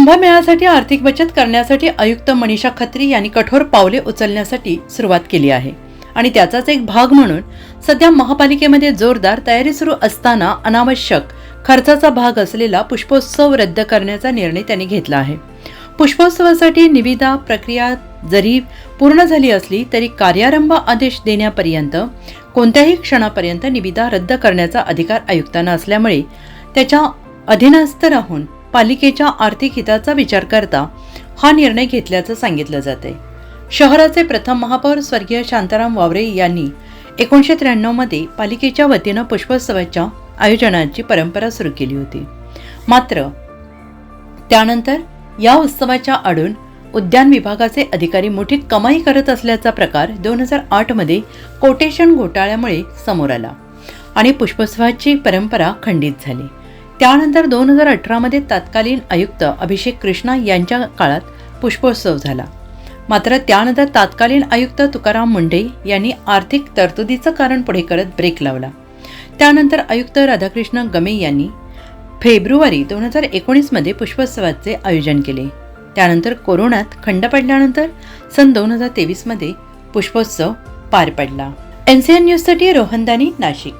कुंभमेळ्यासाठी आर्थिक बचत करण्यासाठी आयुक्त मनीषा खत्री यांनी कठोर पावले उचलण्यासाठी सुरुवात केली आहे. आणि त्याचाच एक भाग म्हणून सध्या महापालिकेमध्ये जोरदार तयारी सुरू असताना अनावश्यक खर्चाचा भाग असलेला पुष्पोत्सव रद्द करण्याचा निर्णय त्यांनी घेतला आहे. पुष्पोत्सवासाठी निविदा प्रक्रिया जरी पूर्ण झाली असली तरी कार्यारंभ आदेश देण्यापर्यंत कोणत्याही क्षणापर्यंत निविदा रद्द करण्याचा अधिकार आयुक्तांना असल्यामुळे त्याच्या अधीनस्थ राहून पालिकेच्या आर्थिक हिताचा विचार करता हा निर्णय घेतल्याचं सांगितलं जाते शहराचे प्रथम महापौर स्वर्गीय शांताराम वावरे यांनी एकोणीसशे त्र्याण्णवमध्ये पालिकेच्या वतीनं पुष्पोत्सवाच्या आयोजनाची परंपरा सुरू केली होती. मात्र त्यानंतर या उत्सवाच्या आडून उद्यान विभागाचे अधिकारी मोठीत कमाई करत असल्याचा प्रकार दोन हजार आठमध्ये कोटेशन घोटाळ्यामुळे समोर आला आणि पुष्पोत्सवाची परंपरा खंडित झाली. त्यानंतर दोन हजार अठरामध्ये तत्कालीन आयुक्त अभिषेक कृष्णा यांच्या काळात पुष्पोत्सव झाला. मात्र त्यानंतर तत्कालीन आयुक्त तुकाराम मुंडे यांनी आर्थिक तरतुदीचं कारण पुढे करत ब्रेक लावला. त्यानंतर आयुक्त राधाकृष्ण गमे यांनी फेब्रुवारी दोन हजार एकोणीसमध्ये पुष्पोत्सवाचे आयोजन केले. त्यानंतर कोरोनात खंड पडल्यानंतर सन दोन हजार तेवीसमध्ये पुष्पोत्सव पार पडला. एन सी एन न्यूजसाठी रोहनदानी नाशिक.